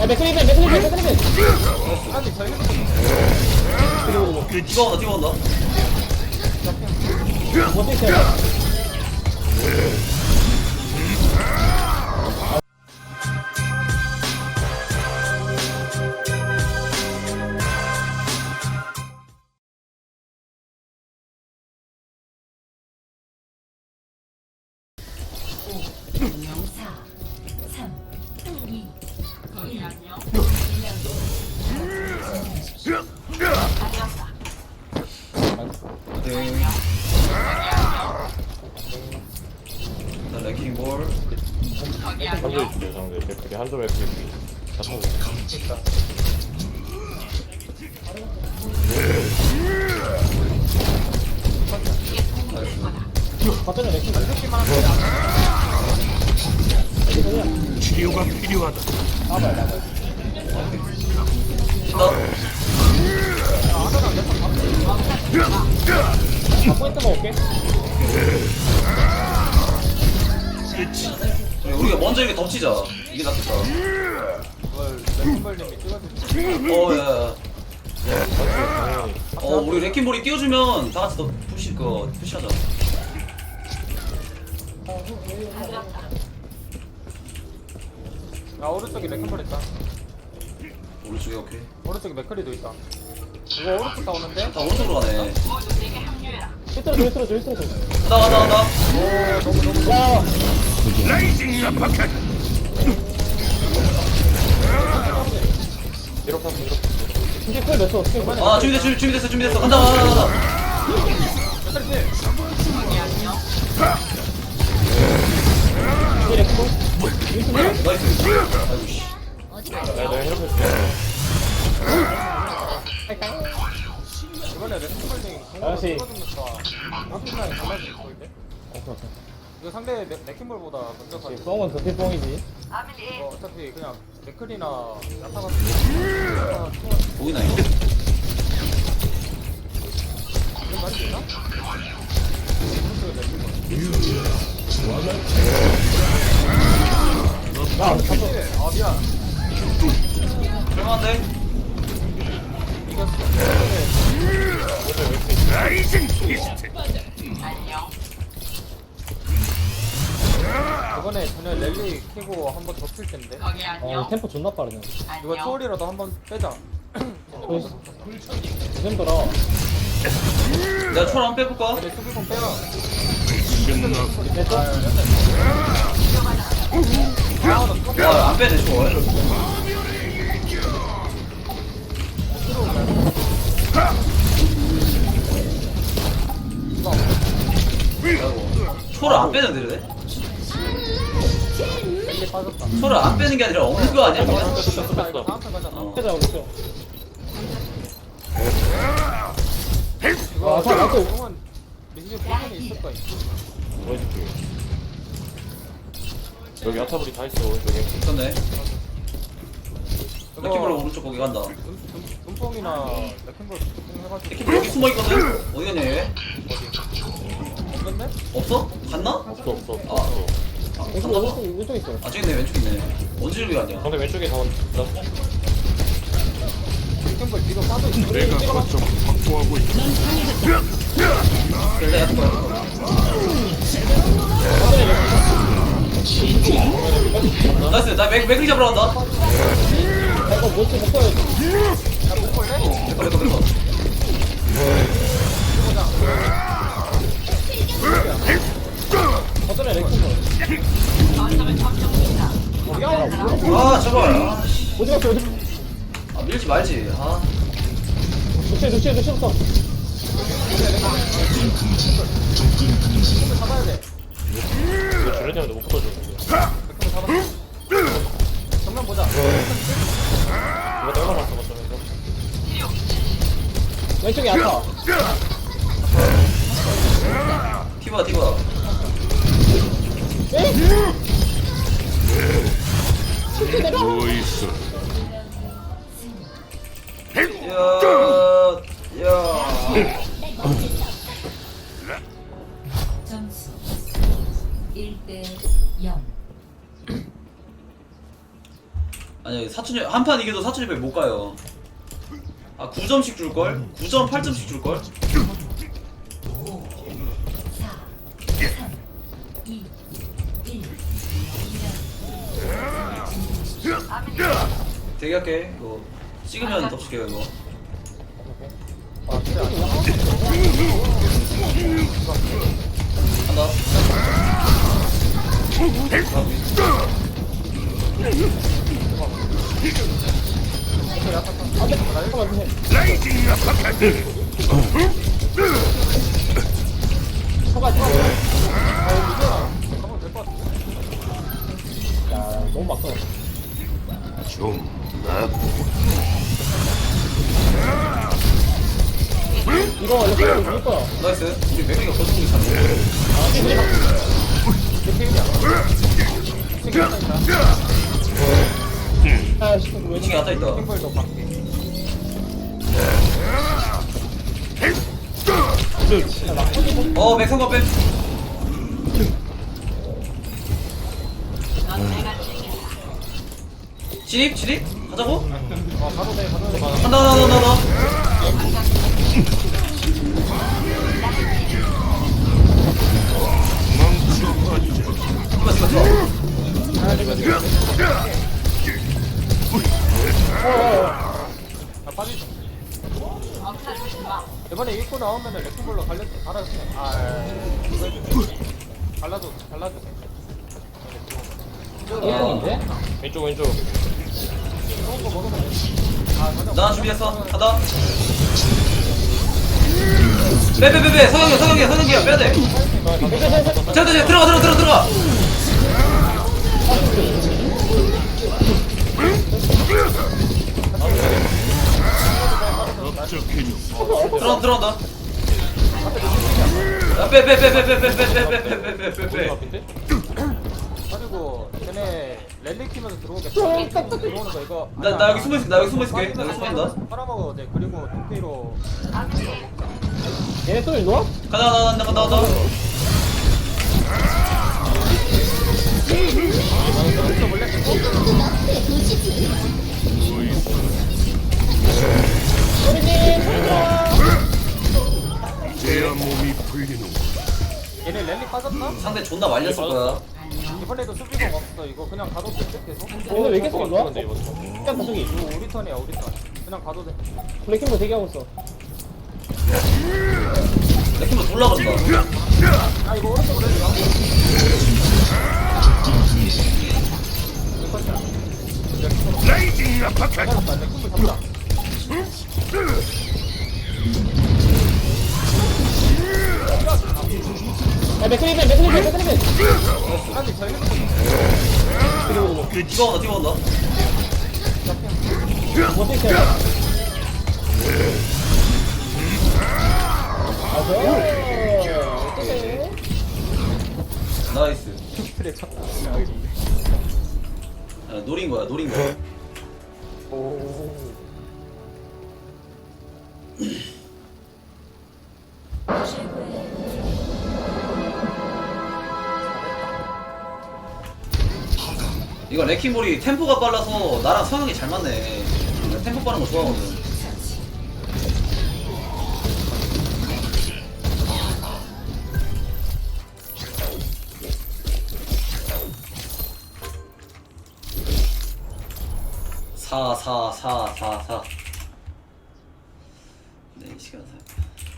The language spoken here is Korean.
야 맥크리벤 맥크리벤 맥크리벤 아니 온다 온다 못 있어요 네. 자 레킹볼 한조 있죠 상대 백프리 한조 백프리 다 타고 버튼을 맥크리벤 치료가 필요하다. 나봐요 나봐요 아 포인트 먹을게 우리가 먼저 이렇게 덮치자. 이게 낫겠다. 그걸 레킹볼님이 찍어주세요 어야 야 어 우리 레킹볼이 띄워주면 다 같이 더 푸시 그 푸시하자. 아 오른쪽에 레킹볼 있다. 오른쪽에 오케이. 오른쪽에 맥커리도 있다 이거 오른쪽 다 오는데? 자 오른쪽으로 가네. 힐트로 줘 힐트로 줘 힐트로 줘. 간다 간다 간다 아파칸. 이렇게 하면 이렇게 이제 풀몇 초? 어떻게 해? 아 준비됐어 준비됐어 준비됐어. 간다 간다 간다 이제 레킹볼 나이스. 아이고 씨. 내가 이렇게 이번에 레킹볼님이 알았지. 찍어주면서 한순간에 달라질 거인데? 이거 상대 레- 레킹볼보다 먼저 가지 뻥은 그렇게 뻥이지. 이거 어차피 그냥 맥클이나 야타 같은 거 보이나 이거 이번에 전에 랠리 키고 한번더칠 텐데. 어, 템포 존나 빠르네. 이거 초월이라도 한번 빼자. 좀 돌아 내가 초를 한번 빼볼까? 근데 수비공 빼요 됐어? 야안 빼네 초를 초를 안 빼는데 그래? 랠리 빠졌다 초를 안 빼는 게 아니라 없는 거 아니야? 그냥? 나 이거 다음 판 가자 어. 해자 이거 아, 자, 나도. 형은 리시즈 포션이 있을 거야 보여줄게 여기 아타불이 다 있어 오른쪽에 있었네 레킹볼 오른쪽 거기 간다 눈뽕이나 레킹볼 해가지고 레킹볼 여기 숨어 있거든? 어디 갔냐 얘? 없는데? 없어? 갔나? 없어 없어 아. 없어 아, 왼쪽 봐? 왼쪽 왼쪽 있어 아 저기 있네 왼쪽 있네 언제 저기 갔냐 상대 왼쪽에 다 온다 빠져 있어 내가 거점을 확보하고 있다. 그래 나이스 나 맥, 맥을 잡으러 간다 야 이거 뭐지 못 꺼야지 맥거 맥거 맥거 어디 어디 아 밀지 말지. 아. 루시에 루시에 루시부터 잡아야 돼 이거 주례장도 못 붙어주는데 정면 보자. 이거 내가 봤어 거점에서. 왼쪽에 아타 티바 티바. 에? 누워 있어. 아니 사촌이 한 판 이겨도 사촌이 못 가요. 아 9점씩 줄 걸? 9점 8점씩 줄 걸? 4 3 2 1 대기할게. 이거 찍으면 덮칠게요 이거. 라이징 아 이거 원래 이거 나이스 우리 매미가 거짓말 잘해 아 근데 막 이렇게 이야 생각난다 템플도 밖에 어 맥성과 뺨. 진입 진입 가자고. 어 가도 돼 가도 돼 간다 간다 간다 간다. 이번에 입고 나오면은 레킹볼로 갈려 갈아주세요 아 이거 해주세요 갈라줘 갈라주세요 일등인데? 왼쪽 왼쪽 좋은 거 먹으면 돼아 가자 나 준비했어. 간다. 빼빼빼빼 서경이 서경이 서경이야 빼야 돼. 자, 자, 자, 들어가 들어가 들어가 들어가. 들어가 들어간다. 빼빼빼빼빼빼빼빼빼빼빼빼빼빼. 앞인데? 가지고 걔네 랠리 키면서 들어오겠다 들어오는 거 이거 나- 나 여기 숨어 있을게, 나 여기 숨어 있을게, 나 여기 숨어 있는다. 빨아먹어 돼 그리고 뚱피로 얘네 또 일로 와? 가자 가자 간다 간다 간다. 제야 몸이 풀리는 얘네 랠리 빠졌나? 상대 존나 말렸을 거야. 이번에도 수비공 없어. 이거 그냥 가도 돼? 계속? 얘네 왜 계속 와? 근데 이거 저기 이거. 우리 턴이야 우리 턴. 그냥 가도 돼. 블랙킹볼 대기하고 있어. 레킹볼 졸라 간다. 아 이거 오른쪽으로 해줘 라이징 아파카드 잡았다 레킹볼 잡자 맥크리벤 맥크리벤 맥크리벤 사람들이 저 핸드폰 뛰어온다 뛰어온다. 못 찍혀 맞아 어떡해 나이스. 그래 쳤다 야, 노린 거야 노린 거야. 이거 레킹볼이 템포가 빨라서 나랑 성향이 잘 맞네. 템포 빠른 거 좋아하거든. 사, 사, 사, 사, 사. 네, 시간 사.